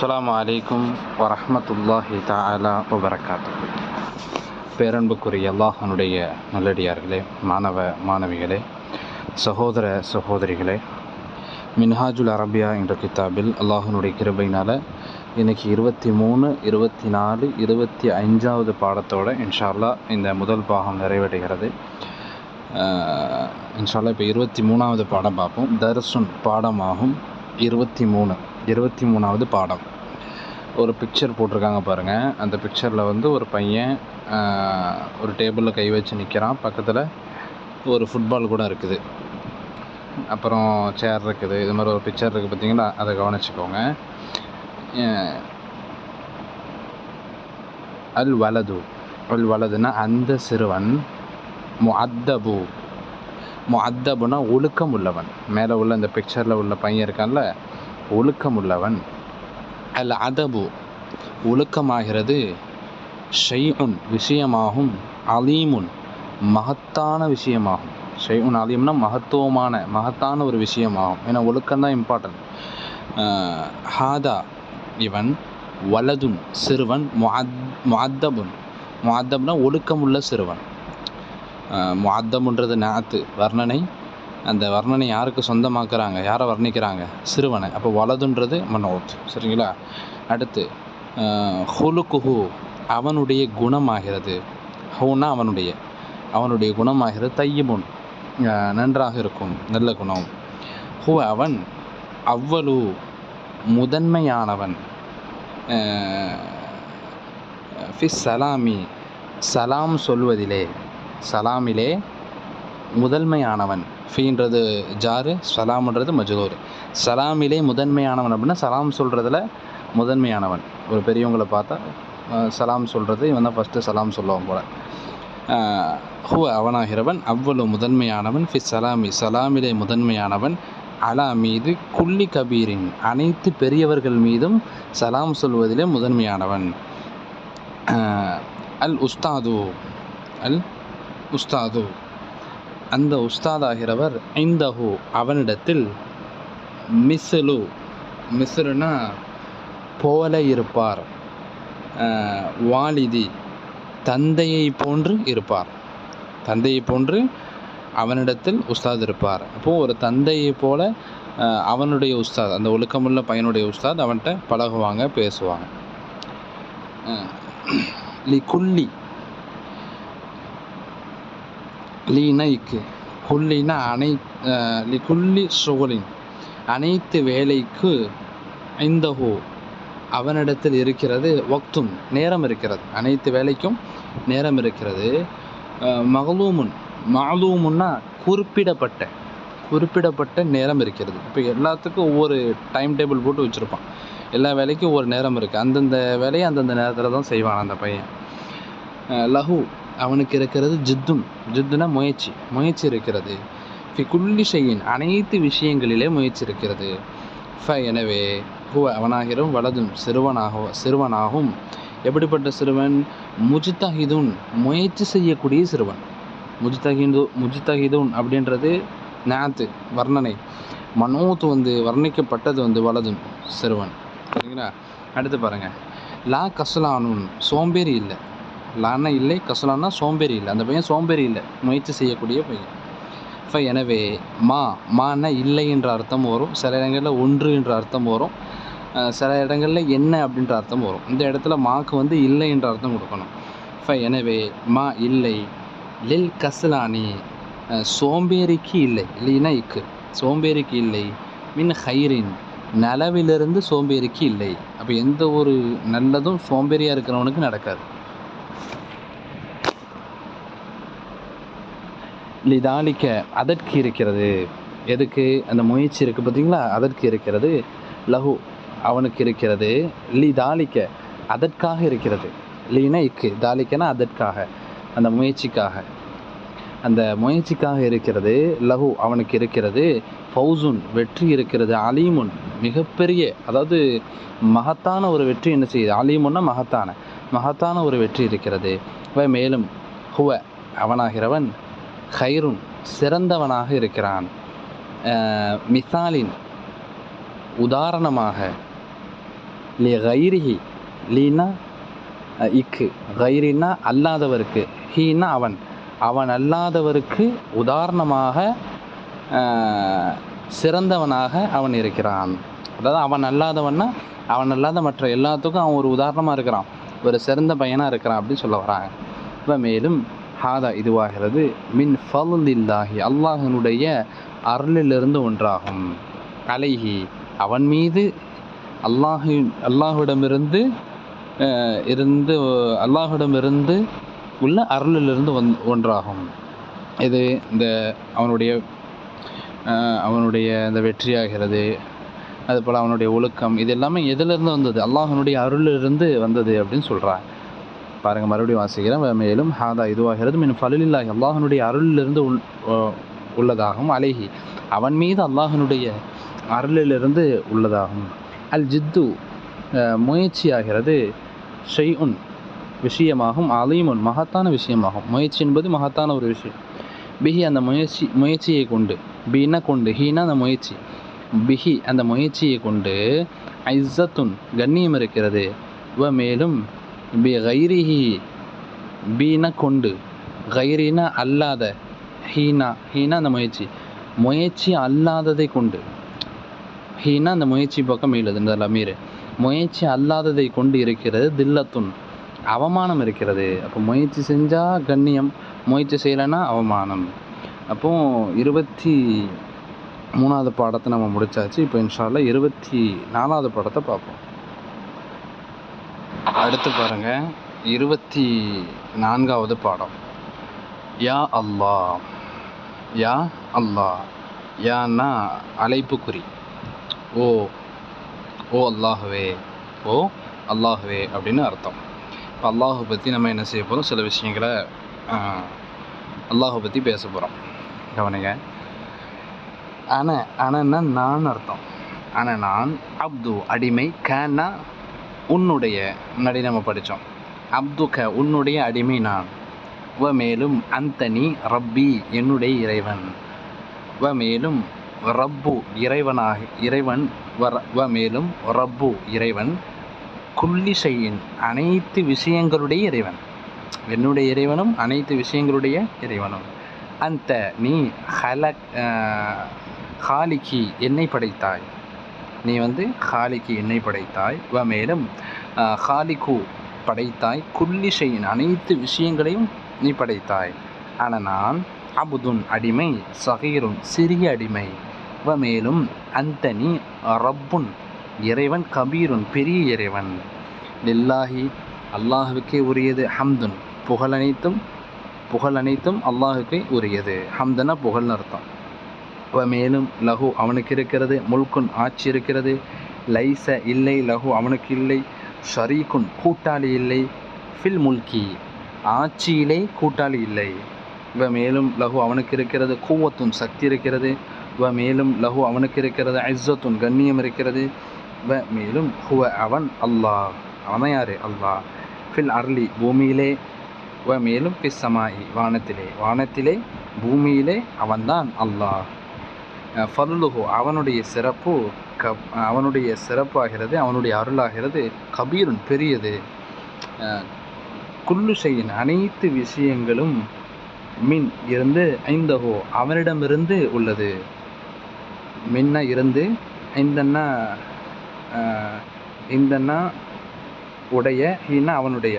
அஸ்லாம் வலைக்கும் வரமத்துல்லாஹி தாலா வபரகாத்து பேரன்புக்குரிய அல்லாஹனுடைய நல்லடியார்களே மாணவ மாணவிகளே சகோதர சகோதரிகளே மின்ஹாஜுல் அரபியா என்ற கித்தாபில் அல்லாஹனுடைய கிருபையினால் இன்றைக்கி இருபத்தி மூணு இருபத்தி நாலு இருபத்தி அஞ்சாவது பாடத்தோடு இன்ஷா இந்த முதல் பாகம் நிறைவடைகிறது. இன்ஷால்லா இப்போ இருபத்தி மூணாவது பாடம் பார்ப்போம். தர்சுன் பாடமாகும் இருபத்தி மூணு இருபத்தி மூணாவது பாடம். ஒரு பிக்சர் போட்டிருக்காங்க பாருங்கள் அந்த பிக்சரில் வந்து ஒரு பையன் ஒரு டேபிளில் கை வச்சு நிற்கிறான் பக்கத்தில் ஒரு ஃபுட்பால் கூட இருக்குது. அப்புறம் சேர் இருக்குது. இது மாதிரி ஒரு பிக்சர் இருக்குது பார்த்தீங்களா அதை கவனிச்சுக்கோங்க. அல் வலது அல் வலதுன்னா அந்த சிறுவன் முஅத்தபு. முஅத்தபுனா ஒழுக்கம் உள்ளவன். மேலே உள்ள இந்த பிக்சரில் உள்ள பையன் இருக்கான்ல ஒழுக்கமுள்ளவன். அல் அதபு ஒழுக்கமாகிறது ஷெய்உன் விஷயமாகும் அலீமுன் மகத்தான விஷயமாகும். ஷெய்உன் அலீம்னா மகத்துவமான மகத்தான ஒரு விஷயமாகும். ஏன்னா ஒழுக்கம் தான் இம்பார்ட்டன்ட் ஹாதா இவன் வலதுன் சிறுவன் முஅத் முஅத்தபுன். முஅத்தப்னா ஒழுக்கமுள்ள சிறுவன். முஅத்தமுன்றது நாத்து வர்ணனை. அந்த வர்ணனை யாருக்கு சொந்தமாக்குறாங்க யாரை வர்ணிக்கிறாங்க? சிறுவனை. அப்போ வலதுன்றது மனோத். சரிங்களா? அடுத்து ஹுலுக்குஹு அவனுடைய குணமாகிறது. ஹூனா அவனுடைய. அவனுடைய குணமாகிறது தையமுன் நன்றாக இருக்கும் நல்ல குணம். ஹூ அவன் அவ்வளு முதன்மையானவன். ஃபிஸ் சலாமி சலாம் சொல்வதிலே சலாமிலே முதன்மையானவன். ஃபீன்றது ஜாரு சலாம்ன்றது மஜ்ரூர் சலாமிலே முதன்மையானவன் அப்படின்னா சலாம் சொல்கிறதுல முதன்மையானவன். ஒரு பெரியவங்களை பார்த்தா சலாம் சொல்கிறது இவன் தான் ஃபஸ்ட்டு சலாம் சொல்லுவான் போல. ஹூ ஹுவ அவனாகிறவன் அவ்வளவு முதன்மையானவன். ஃபி சலாமி சலாமிலே முதன்மையானவன். அலா மீது குள்ளி கபீரின் அனைத்து பெரியவர்கள் மீதும் சலாம் சொல்வதிலே முதன்மையானவன். அல் உஸ்தாது அல் உஸ்தாது. அந்த உஸ்தாதாகிறவர் ஐந்தஹு அவனிடத்தில் மிஸ்லு மிஸ்ருனா போல இருப்பார். வாலிதி தந்தையை போன்று இருப்பார். தந்தையை போன்று அவனிடத்தில் உஸ்தாத் இருப்பார். அப்போது ஒரு தந்தையை போல அவனுடைய உஸ்தாத் அந்த ஒழுக்கமுள்ள பையனுடைய உஸ்தாத் அவன்கிட்ட பழகுவாங்க பேசுவாங்க. அஹ், லீனைக்கு லீனா இக்கு குல்லினா அனை அஹ், லி குல்லி சுகுலின் அனைத்து வேலைக்கு ஐந்தஹோ அவனிடத்தில் இருக்கிறது வக்தும் நேரம் இருக்கிறது. அனைத்து வேலைக்கும் நேரம் இருக்கிறது. மகளூமுன் மாலூமுன்னா குறிப்பிடப்பட்ட குறிப்பிடப்பட்ட நேரம் இருக்கிறது. இப்போ எல்லாத்துக்கும் ஒவ்வொரு டைம் டேபிள் போட்டு வச்சுருப்பான். எல்லா வேலைக்கும் ஒவ்வொரு நேரம் இருக்குது அந்தந்த வேலையை அந்தந்த நேரத்தில் தான் செய்வான் அந்த பையன். லஹு அவனுக்கு இருக்கிறது ஜித்தும். ஜித்துனா முயற்சி. முயற்சி இருக்கிறது. ஃபி குல்லி ஷையின் அனைத்து விஷயங்களிலே முயற்சி இருக்கிறது. ஃப எனவே ஹுவ அவனாகிரும் வலதும் சிறுவனாக சிறுவனாகும். எப்படிப்பட்ட சிறுவன்? முஜித்தஹிதுன் முயற்சி செய்யக்கூடிய சிறுவன். முஜித்தஹிந்து முஜித்தஹிதுன் அப்படின்றது நாத்து வர்ணனை. மனோத்து வந்து வர்ணிக்கப்பட்டது வந்து வலதும் சிறுவன். சரிங்களா? அடுத்து பாருங்கள் லா கசலானுன் சோம்பேறி இல்லை. லானா இல்லை கசலான்னா சோம்பேறி இல்லை. அந்த பையன் சோம்பேறி இல்லை. முயற்சி செய்யக்கூடிய பையன். ஃபை எனவே மா மான்னா இல்லை என்ற அர்த்தம் வரும். சில இடங்களில் ஒன்று என்ற அர்த்தம் வரும். சில இடங்களில் என்ன அப்படின்ற அர்த்தம் வரும். இந்த இடத்துல மாக்கு வந்து இல்லை என்ற அர்த்தம் கொடுக்கணும். ஃபை எனவே மா இல்லை லில் கசலானி சோம்பேறிக்கு இல்லை. இல்லைன்னா இக்கு. சோம்பேறிக்கு இல்லை. மின் ஹைரின் நலவிலிருந்து சோம்பேறிக்கு இல்லை. அப்போ எந்த ஒரு நல்லதும் சோம்பேறியாக இருக்கிறவனுக்கு நடக்காது. லிதாலிக்க அதற்கு இருக்கிறது. எதுக்கு? அந்த முயற்சி இருக்குது பார்த்தீங்களா அதற்கு இருக்கிறது. லஹு அவனுக்கு இருக்கிறது. லிதாலிக்க அதற்காக இருக்கிறது. லீனா இக்கு தாலிக்கனா அதற்காக. அந்த முயற்சிக்காக. அந்த முயற்சிக்காக இருக்கிறது. லஹு அவனுக்கு இருக்கிறது. ஃபவுசுன் வெற்றி இருக்கிறது. அலீமுன் மிகப்பெரிய அதாவது மகத்தான ஒரு வெற்றி என்ன செய்யுது? அலீமுன்னா மகத்தான. மகத்தான ஒரு வெற்றி இருக்கிறது. மேலும் ஹுவ அவனாகிறவன் ஹைருன் சிறந்தவனாக இருக்கிறான். மிசாலின் உதாரணமாக லி கைரிஹி லீனா இக்கு. கைரின்னா அல்லாதவருக்கு ஹீனா அவன். அவன் அல்லாதவருக்கு உதாரணமாக சிறந்தவனாக அவன் இருக்கிறான். அதாவது அவன் அல்லாதவன்னா அவன் அல்லாத மற்ற எல்லாத்துக்கும் அவன் ஒரு உதாரணமாக இருக்கிறான். ஒரு சிறந்த பையனாக இருக்கிறான் அப்படின்னு சொல்ல வராங்க. இப்போ மேலும் ஹாதா இதுவாகிறது. மின் ஃபலில்லாஹி அல்லாஹனுடைய அருளிலிருந்து ஒன்றாகும். அலைஹி அவன் மீது அல்லாஹு அல்லாஹுடமிருந்து இருந்து அல்லாஹுடமிருந்து உள்ள அருளிலிருந்து வந் ஒன்றாகும். இது இந்த அவனுடைய அவனுடைய இந்த வெற்றியாகிறது. அதுபோல் அவனுடைய ஒழுக்கம் இது எல்லாமே எதிலிருந்து வந்தது? அல்லாஹனுடைய அருளிலிருந்து வந்தது அப்படின்னு சொல்கிறாங்க பாருங்கள் மறுபடியும் வாசிக்கிறேன். மேலும் ஹாதா இதுவாகிறது மின் ஃபலில்லாஹி அல்லாஹனுடைய அருளிலிருந்து உள் உள்ளதாகும். அலைஹி. அவன் மீது அல்லாஹனுடைய அருளிலிருந்து உள்ளதாகும். அல் ஜித்து அஹ், முயற்சியாகிறது. ஷெய்உன் விஷயமாகும். அலீமுன் மகத்தான விஷயமாகும். முயற்சி என்பது மகத்தான ஒரு விஷயம். பிஹி அந்த முயற்சி முயற்சியை கொண்டு. பீனா கொண்டு ஹீனா அந்த முயற்சி. பிஹி அந்த முயற்சியை கொண்டு. ஐசத்துன் கண்ணியம் இருக்கிறது. வ மேலும் பி கைரிஹி பீனா கொண்டு. கைரினா அல்லாத ஹீனா ஹீனா அந்த முயற்சி. முயற்சி அல்லாததை கொண்டு. ஹீனா அந்த முயற்சி பக்கம் எழுது இந்த லமீர். முயற்சி அல்லாததை கொண்டு இருக்கிறது தில்லத்துன். அவமானம் இருக்கிறது. அப்போ முயற்சி செஞ்சால் கண்ணியம் முயற்சி செய்யலைன்னா அவமானம். அப்போது இருபத்தி மூணாவது பாடத்தை நம்ம முடிச்சாச்சு. இப்போ இன்ஷால்ல இருபத்தி நாலாவது பாடத்தை பார்ப்போம். அடுத்து பாருங்க இருபத்தி நான்காவது பாடம். யா அல்லாஹ் யா அல்லாஹ் யான்னா அழைப்புக்குறி. ஓ ஓ அல்லாஹுவே ஓ அல்லாஹுவே அப்படின்னு அர்த்தம். இப்போ அல்லாஹை பற்றி நம்ம என்ன செய்ய போகிறோம் சில விஷயங்களை அல்லாஹை பற்றி பேச போகிறோம் கவனிங்க. அன அனன்னா நான் அர்த்தம். அன நான் அப்து அடிமை கேன்னா உன்னுடைய முன்னாடி நம்ம படித்தோம் அப்து உன்னுடைய அடிமை நான். வ மேலும் அந்தனி ரப்பி என்னுடைய இறைவன். வ மேலும் ரப்பு இறைவனாக இறைவன் வ ர- வ மேலும் ரப்பு இறைவன். குல்லிசையின் அனைத்து விஷயங்களுடைய இறைவன். என்னுடைய இறைவனும் அனைத்து விஷயங்களுடைய இறைவனும். அந்த நீ ஹலக் ஹாலிக்கி என்னை படைத்தாய். நீ வந்து ஹாலிக்கு என்னை படைத்தாய். வ மேலும் ஹாலிக்கு படைத்தாய். குல்லி செய்யின் அனைத்து விஷயங்களையும் நீ படைத்தாய். ஆனால் நான் அபுதுன் அடிமை சகீரும் சிறிய அடிமை. வ மேலும் அந்தனி ரப்புன் இறைவன் கபீருன் பெரிய இறைவன். லில்லாஹி அல்லாஹுக்கே உரியது ஹம்துன். புகழ் அனைத்தும் புகழ் அனைத்தும் அல்லாஹுக்கே உரியது. ஹம்தனா புகழ்னு அர்த்தம். வ மேலும் லகு அவனுக்கு இருக்கிறது முல்குன் ஆட்சி இருக்கிறது லைச இல்லை லகு அவனுக்கு இல்லை. ஷரீக்குன் கூட்டாளி இல்லை. ஃபில் முல்கி ஆட்சியிலே கூட்டாளி இல்லை. இவ மேலும் லகு அவனுக்கு இருக்கிறது கூவத்துன் சக்தி இருக்கிறது. வ மேலும் லகு அவனுக்கு இருக்கிறது ஐஸத்தும் கண்ணியம் இருக்கிறது. வ மேலும் ஹுவ அவன் அல்லாஹ் அவன் யாரு? அல்லாஹ். ஃபில் அர்லி பூமியிலே. வ மேலும் பிஸ் சமாயி வானத்திலே. வானத்திலே பூமியிலே அவன்தான் அல்லாஹ். ஃபல்லுஹு அவனுடைய சிறப்பு க அவனுடைய சிறப்பாகிறது அவனுடைய அருளாகிறது கபீருன் பெரியது. குல்லு செய்யின் அனைத்து விஷயங்களும் மின் இருந்து ஐந்தஹோ அவனிடமிருந்து உள்ளது. மின்ன இருந்து ஐந்தன்னா இந்தன்னா உடைய ஹீனா அவனுடைய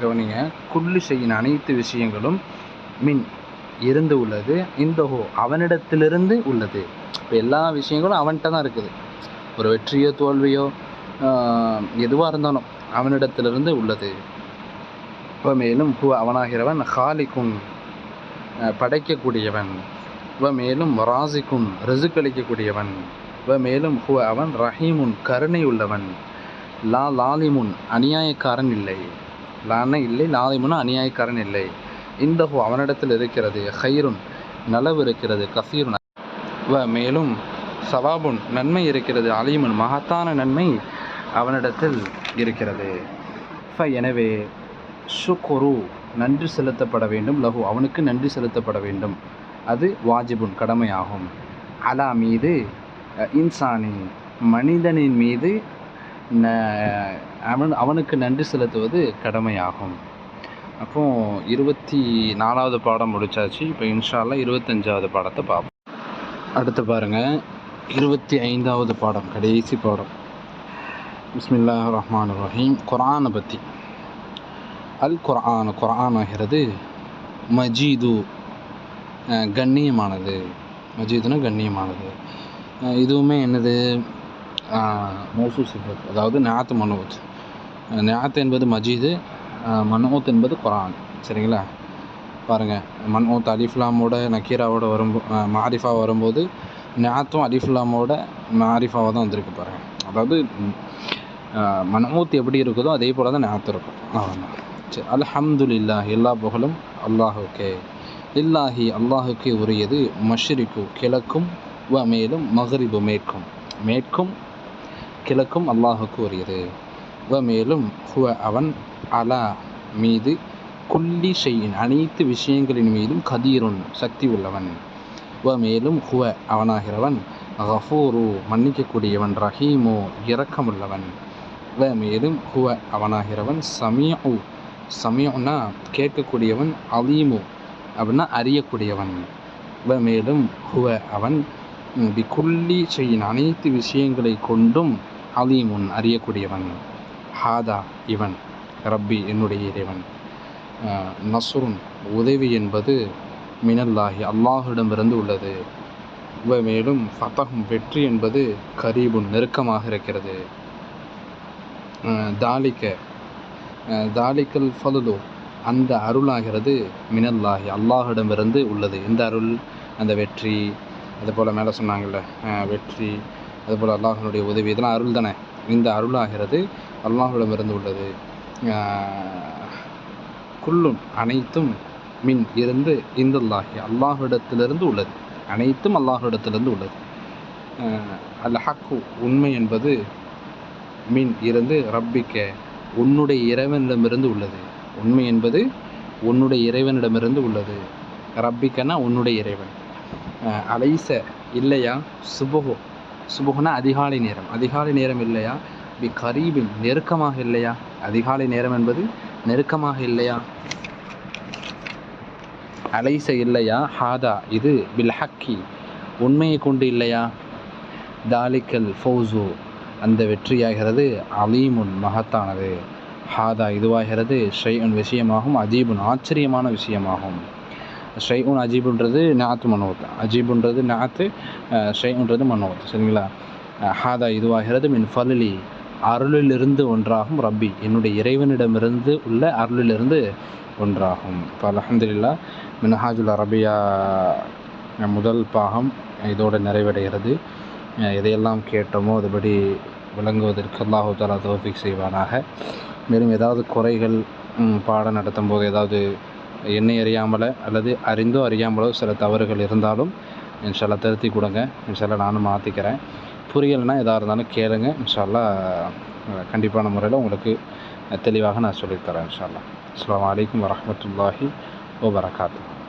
கவனிங்க குல்லு செய்யின் அனைத்து விஷயங்களும் மின் இருந்து உள்ளது. இந்தஹோ அவனிடத்திலிருந்து உள்ளது. இப்போ எல்லா விஷயங்களும் அவன்கிட்ட தான் இருக்குது. ஒரு வெற்றியோ தோல்வியோ எதுவாக இருந்தாலும் அவனிடத்திலிருந்து உள்ளது. இப்போ மேலும் ஹூ அவனாகிறவன் ஹாலிக்குன் படைக்கக்கூடியவன். வ மேலும் ராசிக்கும் ரிசுக்களிக்கக்கூடியவன். வ மேலும் ஹூ அவன் ரஹீமுன் கருணை உள்ளவன். லா லாலிமுன் அநியாயக்காரன் இல்லை. லான இல்லை லாலிமுன் அநியாயக்காரன் இல்லை. இந்த ஹு அவனிடத்தில் இருக்கிறது ஹைருன் நலவு இருக்கிறது கசீருன். வ மேலும் சவாபுன் நன்மை இருக்கிறது அலீமுன் மகத்தான நன்மை அவனிடத்தில் இருக்கிறது. ஃப எனவே ஷுக்குரு நன்றி செலுத்தப்பட வேண்டும். லஹு அவனுக்கு நன்றி செலுத்தப்பட வேண்டும். அது வாஜிபுன் கடமையாகும். அலா மீது இன்சானி மனிதனின் மீது ந அவன் அவனுக்கு நன்றி செலுத்துவது கடமையாகும். அப்போ இருபத்தி நாலாவது பாடம் முடிச்சாச்சு. இப்போ இன்ஷால்லா இருபத்தஞ்சாவது பாடத்தை பார்ப்போம். அடுத்து பாருங்கள் இருபத்தி ஐந்தாவது பாடம் கடைசி பாடம். பிஸ்மில்லா ரஹ்மான் ரஹீம். குரானை பற்றி அல் குரான் குரான் ஆகிறது மஜீது கண்ணியமானது. மஜீதுனா கண்ணியமானது. இதுவுமே என்னது? மோசு சிஃபத். அதாவது நாத்து மனோத். நாத் என்பது மஜீது மன்ஹூத் என்பது குரான். சரிங்களா? பாருங்கள் மன்ஹூத் அலிஃப்லாமோட நக்கீராவோட வரும்போ மாரிஃபா வரும்போது நாத்தும் அலிஃப்லாமோட மாரிஃபாவாக தான் வந்திருக்கு பாருங்கள் அதாவது மன்ஹூத் எப்படி இருக்குதோ அதே போல் தான் நாத்து இருக்கும். அவ்வளோதான் சரி அல்ஹம்துலில்லாஹ் எல்லா புகழும் அல்லாஹுக்கே. இல்லாஹி அல்லாஹுக்கே உரியது மஷ்ரிக்கு கிழக்கும் வ மேலும் மகரிபு மேற்கும். மேற்கும் கிழக்கும் அல்லாஹுக்கு உரியது. வ மேலும் ஹுவ அவன் அலா மீது குல்லி செய்யின் அனைத்து விஷயங்களின் மீதும் கதீருன் சக்தி உள்ளவன். வ மேலும் ஹுவ அவனாகிறவன் கஃபூரு மன்னிக்கக்கூடியவன் ரஹீமோ இரக்கமுள்ளவன். வ மேலும் ஹுவ அவனாகிறவன் சமியு சமயம்னா கேட்கக்கூடியவன் அலீமு அப்படின்னா அறியக்கூடியவன். வ மேலும் ஹுவ அவன் ம், செய்யின் அனைத்து விஷயங்களை கொண்டும் அலீமுன் அறியக்கூடியவன். ஹாதா இவன் ரப்பி என்னுடைய இறைவன். நசுருன் உதவி என்பது மினல்லாஹி அல்லாஹிடமிருந்து உள்ளது. மேலும் ஃபத்தகம் வெற்றி என்பது கரீபுன் நெருக்கமாக இருக்கிறது. தாலிக்க தாலிக்கல் ஃபலுலு அந்த அருளாகிறது மினல்லாஹி அல்லாஹிடமிருந்து உள்ளது. இந்த அருள் அந்த வெற்றி அது போல் மேலே சொன்னாங்கல்ல வெற்றி அதுபோல் அல்லாஹினுடைய உதவி இதெல்லாம் அருள் தானே. இந்த அருளாகிறது அல்லாஹிடமிருந்து உள்ளது குல்லும் குல்லுன் அனைத்தும் மின் இருந்து இந்துல்லாஹி அல்லாஹ்விடத்திலிருந்து உள்ளது. அனைத்தும் அல்லாஹ்விடத்திலிருந்து உள்ளது. அல் ஹக்கு உண்மை என்பது மின் இருந்து ரப்பிக்க உன்னுடைய இறைவனிடமிருந்து உள்ளது. உண்மை என்பது உன்னுடைய இறைவனிடமிருந்து உள்ளது. ரப்பிக்கனா உன்னுடைய இறைவன். அலைச இல்லையா? சுபஹோ. சுபகுனா அதிகாலை நேரம். அதிகாலை நேரம் இல்லையா? பி கரீபின் நெருக்கமாக இல்லையா? அதிகாலை நேரம் என்பது நெருக்கமாக இல்லையா? அலைச இல்லையா? ஹாதா இது பில் ஹக்கி உண்மையை கொண்டு இல்லையா? தாலிக்கல் ஃபௌசு அந்த வெற்றியாகிறது அலீமுன் மகத்தானது. ஹாதா இதுவாகிறது ஷைஉன் விஷயமாகும் அஜீபுன் ஆச்சரியமான விஷயமாகும். ஷைஉன் அஜீபுன்றது நாத்து மனோத். அஜீபுன்றது நாத்து அஹ், ஷைஉன்றது மனோத். சரிங்களா? ஹாதா இதுவாகிறது மின் ஃபலிலி. அருளிலிருந்து ஒன்றாகும் ரப்பி. என்னுடைய இறைவனிடமிருந்து உள்ள அருளிலிருந்து ஒன்றாகும். இப்போ அலமதுல்லா மினஹாஜுல் அரபியா முதல் பாகம் இதோடு நிறைவடைகிறது. எதையெல்லாம் கேட்டோமோ அதுபடி விளங்குவதற்கு அல்லாஹு தாலா தோஃபிக் செய்வானாக. மேலும் ஏதாவது குறைகள் பாடம் நடத்தும் போது ஏதாவது என்னை அறியாமல அல்லது அறிந்தோ அறியாமலோ சில தவறுகள் இருந்தாலும் இன்ஷால்லா திருத்தி கொடுங்க. இன்ஷால்லா நானும் மாற்றிக்கிறேன் புரியலைன்னா எதாக இருந்தாலும் கேளுங்க. இன்ஷால்லா கண்டிப்பான முறையில் உங்களுக்கு தெளிவாக நான் சொல்லித்தரேன் இன்ஷால்லா அஸ்லாம் வலைக்கம் வரமத்துல்லாஹி ஓ வரகாத்து